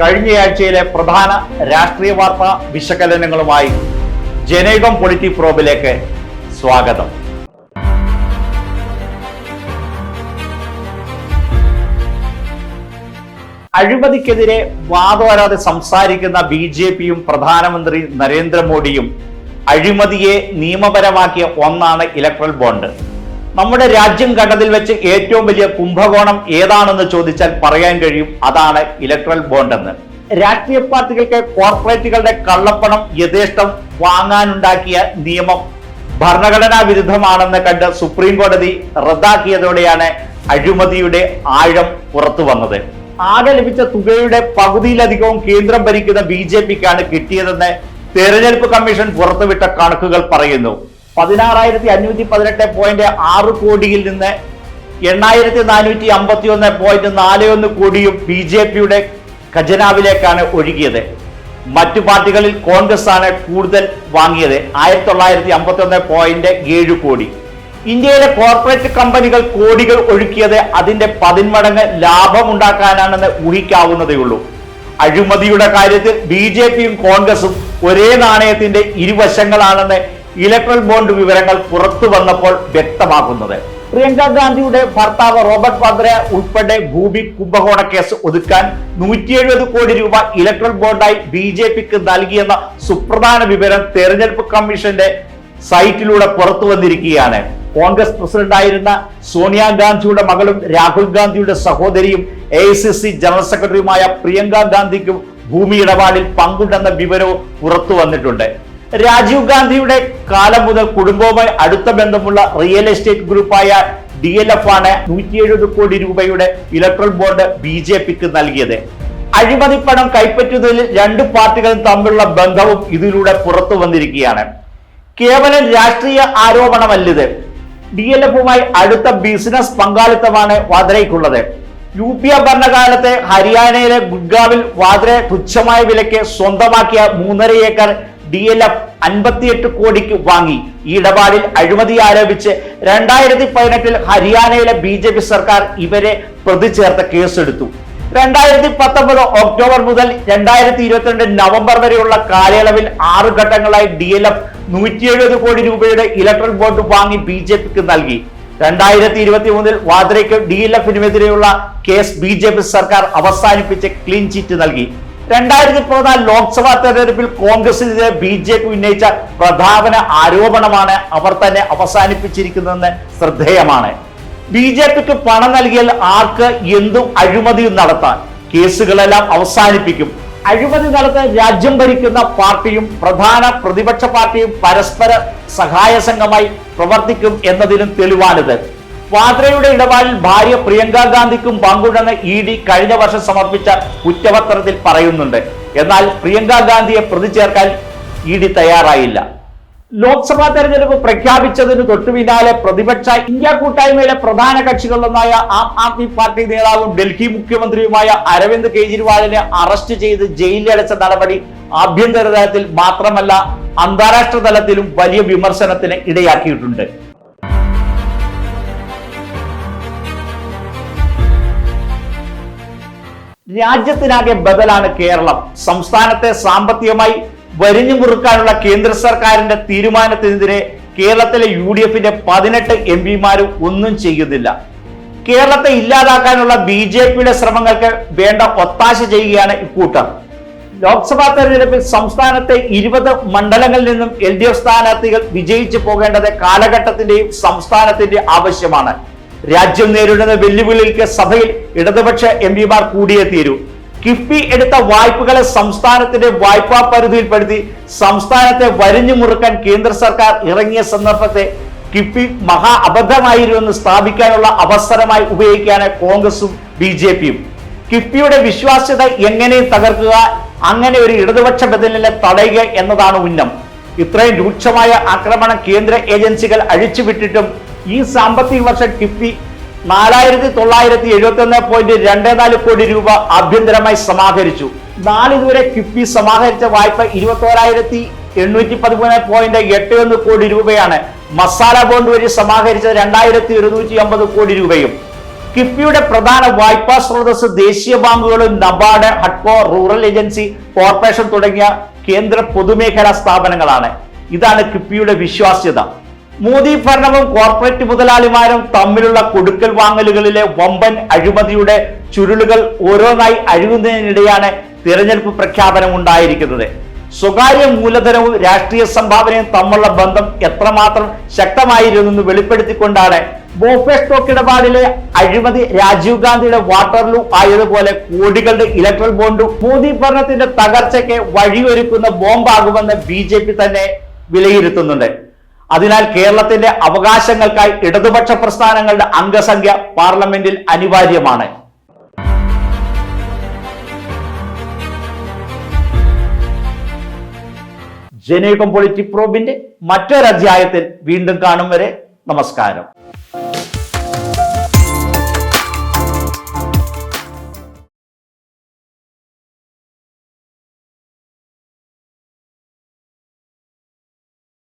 കഴിഞ്ഞയാഴ്ചയിലെ പ്രധാന രാഷ്ട്രീയ വാർത്താ വിശകലനങ്ങളുമായി ജനയുഗം പൊളിറ്റി പ്രോബിലേക്ക് സ്വാഗതം. അഴിമതിക്കെതിരെ വാദോരാതെ സംസാരിക്കുന്ന ബി ജെ പിയും പ്രധാനമന്ത്രി നരേന്ദ്രമോദിയും അഴിമതിയെ നിയമപരമാക്കിയ ഒന്നാണ് ഇലക്ട്രൽ ബോണ്ട്. നമ്മുടെ രാജ്യം കണ്ടതിൽ വെച്ച് ഏറ്റവും വലിയ കുംഭകോണം ഏതാണെന്ന് ചോദിച്ചാൽ പറയാൻ കഴിയും. അതാണ് ഇലക്ട്രൽ ബോണ്ട് എന്ന്. രാഷ്ട്രീയ പാർട്ടികൾക്ക് കോർപ്പറേറ്റുകളുടെ കള്ളപ്പണം യഥേഷ്ടം വാങ്ങാനുണ്ടാക്കിയ നിയമം ഭരണഘടനാ വിരുദ്ധമാണെന്ന് കണ്ട് സുപ്രീം കോടതി റദ്ദാക്കിയതോടെയാണ് അഴിമതിയുടെ ആഴം പുറത്തു വന്നത്. ആകെ ലഭിച്ച തുകയുടെ പകുതിയിലധികവും കേന്ദ്രം ഭരിക്കുന്ന ബി ജെ പിക്കാണ് കിട്ടിയതെന്ന് തെരഞ്ഞെടുപ്പ് കമ്മീഷൻ പുറത്തുവിട്ട കണക്കുകൾ പറയുന്നു. പതിനാറായിരത്തി അഞ്ഞൂറ്റി പതിനെട്ട് പോയിന്റ് ആറ് കോടിയിൽ നിന്ന് എണ്ണായിരത്തി നാനൂറ്റി അമ്പത്തി ഒന്ന് പോയിന്റ് നാല് ഒന്ന് കോടിയും ബി ജെ പിയുടെ ഖജനാവിലേക്കാണ് ഒഴുകിയത്. മറ്റു പാർട്ടികളിൽ കോൺഗ്രസ് ആണ് കൂടുതൽ വാങ്ങിയത്. ആയിരത്തി തൊള്ളായിരത്തി അമ്പത്തി ഒന്ന് പോയിന്റ് ഏഴ് കോടി. ഇന്ത്യയിലെ കോർപ്പറേറ്റ് കമ്പനികൾ കോടികൾ ഒഴുക്കിയത് അതിന്റെ പതിന്മടങ്ങ് ലാഭം ലാഭമുണ്ടാക്കാനാണെന്ന് ഊഹിക്കാവുന്നതേ ഉള്ളൂ. അഴിമതിയുടെ കാര്യത്തിൽ ബി ജെ പിയും കോൺഗ്രസും ഒരേ നാണയത്തിന്റെ ഇരുവശങ്ങളാണെന്ന് ഇലക്ട്രൽ ബോണ്ട് വിവരങ്ങൾ പുറത്തു വന്നപ്പോൾ വ്യക്തമാക്കുന്നത് പ്രിയങ്ക ഗാന്ധിയുടെ ഭർത്താവ് റോബർട്ട് വാദ്ര ഉൾപ്പെടെ ഭൂമി കുംഭകോണ കേസ് ഒതുക്കാൻ നൂറ്റി എഴുപത് കോടി രൂപ ഇലക്ട്രൽ ബോണ്ടായി ബി ജെ പിക്ക് നൽകിയെന്ന സുപ്രധാന വിവരം തെരഞ്ഞെടുപ്പ് കമ്മീഷന്റെ സൈറ്റിലൂടെ പുറത്തു വന്നിരിക്കുകയാണ്. കോൺഗ്രസ് പ്രസിഡന്റായിരുന്ന സോണിയാഗാന്ധിയുടെ മകളും രാഹുൽ ഗാന്ധിയുടെ സഹോദരിയും എ ജനറൽ സെക്രട്ടറിയുമായ പ്രിയങ്ക ഗാന്ധിക്കും ഭൂമി ഇടപാടിൽ പങ്കുണ്ടെന്ന വിവരവും പുറത്തു വന്നിട്ടുണ്ട്. രാജീവ് ഗാന്ധിയുടെ കാലം മുതൽ കുടുംബവുമായി അടുത്ത ബന്ധമുള്ള റിയൽ എസ്റ്റേറ്റ് ഗ്രൂപ്പായ ഡി എൽ എഫ് ആണ് നൂറ്റി എഴുപത് കോടി രൂപയുടെ ഇലക്ട്രൽ ബോർഡ് ബി ജെ പിക്ക് നൽകിയത്. അഴിമതി പണം കൈപ്പറ്റുന്നതിൽ രണ്ട് പാർട്ടികളും തമ്മിലുള്ള ബന്ധവും ഇതിലൂടെ പുറത്തു വന്നിരിക്കുകയാണ്. കേവലം രാഷ്ട്രീയ ആരോപണമല്ലിത് ഡി എൽ എഫുമായി അടുത്ത ബിസിനസ് പങ്കാളിത്തമാണ് വാദ്രയ്ക്കുള്ളത്. യു പി എ ഭരണകാലത്തെ ഹരിയാനയിലെ ഗുഡ്ഗാവിൽ വാദ്ര തുച്ഛമായ വിലയ്ക്ക് സ്വന്തമാക്കിയ മൂന്നര ഏക്കർ ഡി എൽ എഫ് അൻപത്തിയെട്ട് കോടിക്ക് വാങ്ങി. ഈ ഇടപാടിൽ അഴിമതി ആരോപിച്ച് രണ്ടായിരത്തി പതിനെട്ടിൽ ഹരിയാനയിലെ ബി ജെ പി സർക്കാർ ഇവരെ പ്രതി ചേർത്ത കേസെടുത്തു. രണ്ടായിരത്തി പത്തൊമ്പത് ഒക്ടോബർ മുതൽ രണ്ടായിരത്തി ഇരുപത്തിരണ്ട് നവംബർ വരെയുള്ള കാലയളവിൽ ആറ് ഘട്ടങ്ങളായി ഡി എൽ എഫ് നൂറ്റി എഴുപത് കോടി രൂപയുടെ ഇലക്ട്രൽ ബോണ്ട് വാങ്ങി ബി ജെ പിക്ക് നൽകി. രണ്ടായിരത്തി ഇരുപത്തി മൂന്നിൽ വാദ്രയ്ക്ക് ഡി എൽ എഫിനുമെതിരെയുള്ള കേസ് ബി ജെ പി സർക്കാർ അവസാനിപ്പിച്ച് ക്ലീൻ ചിറ്റ് നൽകി. രണ്ടായിരത്തി പതിനാല് ലോക്സഭാ തെരഞ്ഞെടുപ്പിൽ കോൺഗ്രസിനെതിരെ ബി ജെ പി ഉന്നയിച്ച പ്രധാന ആരോപണമാണ് അവർ തന്നെ അവസാനിപ്പിച്ചിരിക്കുന്നതെന്ന് ശ്രദ്ധേയമാണ്. ബി ജെ പിക്ക് പണം നൽകിയാൽ ആർക്ക് എന്തും അഴിമതിയും നടത്താൻ കേസുകളെല്ലാം അവസാനിപ്പിക്കും. അഴിമതി നടത്താൻ രാജ്യം ഭരിക്കുന്ന പാർട്ടിയും പ്രധാന പ്രതിപക്ഷ പാർട്ടിയും പരസ്പര സഹായ സംഘമായി പ്രവർത്തിക്കും എന്നതിനും തെളിവാണിത്. വാദ്രയുടെ ഇടപാടിൽ ഭാര്യ പ്രിയങ്ക ഗാന്ധിക്കും പങ്കുണ്ടെന്ന് ഇ ഡി കഴിഞ്ഞ വർഷം സമർപ്പിച്ച കുറ്റപത്രത്തിൽ പറയുന്നുണ്ട്. എന്നാൽ പ്രിയങ്ക ഗാന്ധിയെ പ്രതി ചേർക്കാൻ ഇ ഡി തയ്യാറായില്ല. ലോക്സഭാ തെരഞ്ഞെടുപ്പ് പ്രഖ്യാപിച്ചതിന് തൊട്ടുപിന്നാലെ പ്രതിപക്ഷ ഇന്ത്യ കൂട്ടായ്മയിലെ പ്രധാന കക്ഷികളിലൊന്നായ ആം ആദ്മി പാർട്ടി നേതാവും ഡൽഹി മുഖ്യമന്ത്രിയുമായ അരവിന്ദ് കെജ്രിവാളിനെ അറസ്റ്റ് ചെയ്ത് ജയിലിലടച്ച നടപടി ആഭ്യന്തര തലത്തിൽ മാത്രമല്ല അന്താരാഷ്ട്ര തലത്തിലും വലിയ വിമർശനത്തിന് ഇടയാക്കിയിട്ടുണ്ട്. രാജ്യത്തിനാകെ ബദലാണ് കേരളം. സംസ്ഥാനത്തെ സാമ്പത്തികമായി വരിഞ്ഞു മുറുക്കാനുള്ള കേന്ദ്ര സർക്കാരിന്റെ തീരുമാനത്തിനെതിരെ കേരളത്തിലെ യു ഡി എഫിന്റെ പതിനെട്ട് എം പിമാരും ഒന്നും ചെയ്യുന്നില്ല കേരളത്തെ ഇല്ലാതാക്കാനുള്ള ബി ജെ പിയുടെ ശ്രമങ്ങൾക്ക് വേണ്ട ഒത്താശ ചെയ്യുകയാണ് ഇക്കൂട്ടർ ലോക്സഭാ തെരഞ്ഞെടുപ്പിൽ സംസ്ഥാനത്തെ ഇരുപത് മണ്ഡലങ്ങളിൽ നിന്നും എൽ ഡി എഫ് സ്ഥാനാർത്ഥികൾ വിജയിച്ചു പോകേണ്ടത് കാലഘട്ടത്തിന്റെയും സംസ്ഥാനത്തിന്റെ ആവശ്യമാണ്. രാജ്യം നേരിടുന്ന വെല്ലുവിളികൾക്ക് സഭയിൽ ഇടതുപക്ഷ എം പിമാർ കൂടിയേ തീരൂ. കിഫ്ബി എടുത്ത വായ്പകളെ സംസ്ഥാനത്തിന്റെ വായ്പാ പരിധിയിൽപ്പെടുത്തി സംസ്ഥാനത്തെ വരിഞ്ഞു മുറുക്കാൻ കേന്ദ്ര സർക്കാർ ഇറങ്ങിയ സന്ദർഭത്തെ കിഫ്ബി മഹാ അബദ്ധമായിരുന്നെന്ന് സ്ഥാപിക്കാനുള്ള അവസരമായി ഉപയോഗിക്കുകയാണ് കോൺഗ്രസും ബി ജെ പിയും. കിഫ്ബിയുടെ വിശ്വാസ്യത എങ്ങനെയും തകർക്കുക അങ്ങനെ ഒരു ഇടതുപക്ഷ ബദലിനെ തടയുക എന്നതാണ് ഉന്നം. ഇത്രയും രൂക്ഷമായ ആക്രമണം കേന്ദ്ര ഏജൻസികൾ അഴിച്ചുവിട്ടിട്ടും ഈ സാമ്പത്തിക വർഷം കിഫ്ബി നാലായിരത്തി തൊള്ളായിരത്തി എഴുപത്തി ഒന്ന് പോയിന്റ് രണ്ട് നാല് കോടി രൂപ ആഭ്യന്തരമായി സമാഹരിച്ചു. നാളിതുവരെ കിഫ്ബി സമാഹരിച്ച വായ്പ ഇരുപത്തോരായിരത്തി എണ്ണൂറ്റി പതിമൂന്ന് പോയിന്റ് എട്ട് ഒന്ന് കോടി രൂപയാണ്. മസാല ബോണ്ട് വഴി സമാഹരിച്ച രണ്ടായിരത്തി ഒരുന്നൂറ്റി അമ്പത് കോടി രൂപയും. കിഫ്ബിയുടെ പ്രധാന വായ്പാ സ്രോതസ് ദേശീയ ബാങ്കുകളും നബാർഡ് ഹഡ്കോ റൂറൽ ഏജൻസി കോർപ്പറേഷൻ തുടങ്ങിയ കേന്ദ്ര പൊതുമേഖലാ സ്ഥാപനങ്ങളാണ്. ഇതാണ് കിഫ്ബിയുടെ വിശ്വാസ്യത. മോദി ഭരണവും കോർപ്പറേറ്റ് മുതലാളിമാരും തമ്മിലുള്ള കൊടുക്കൽ വാങ്ങലുകളിലെ വമ്പൻ അഴിമതിയുടെ ചുരുളുകൾ ഓരോന്നായി അഴിയുന്നതിനിടെയാണ് തിരഞ്ഞെടുപ്പ് പ്രഖ്യാപനം ഉണ്ടായിരിക്കുന്നത്. സ്വകാര്യ മൂലധനവും രാഷ്ട്രീയ സംഭാവനയും തമ്മിലുള്ള ബന്ധം എത്രമാത്രം ശക്തമായിരുന്നെന്ന് വെളിപ്പെടുത്തിക്കൊണ്ടാണ് ബോഫെ സ്റ്റോക്ക് ഇടപാടിലെ അഴിമതി രാജീവ് ഗാന്ധിയുടെ വാട്ടർലൂ ആയതുപോലെ കോടികളുടെ ഇലക്ട്രൽ ബോണ്ടും മോദി ഭരണത്തിന്റെ തകർച്ചയ്ക്ക് വഴിയൊരുക്കുന്ന ബോംബാകുമെന്ന് ബി തന്നെ വിലയിരുത്തുന്നുണ്ട്. അതിനാൽ കേരളത്തിന്റെ അവകാശങ്ങൾക്കായി ഇടതുപക്ഷ പ്രസ്ഥാനങ്ങളുടെ അംഗസംഖ്യ പാർലമെന്റിൽ അനിവാര്യമാണ്. ജനയുഗം പൊളിറ്റിക് പ്രോബിന്റെ മറ്റൊരധ്യായത്തിൽ വീണ്ടും കാണും വരെ നമസ്കാരം.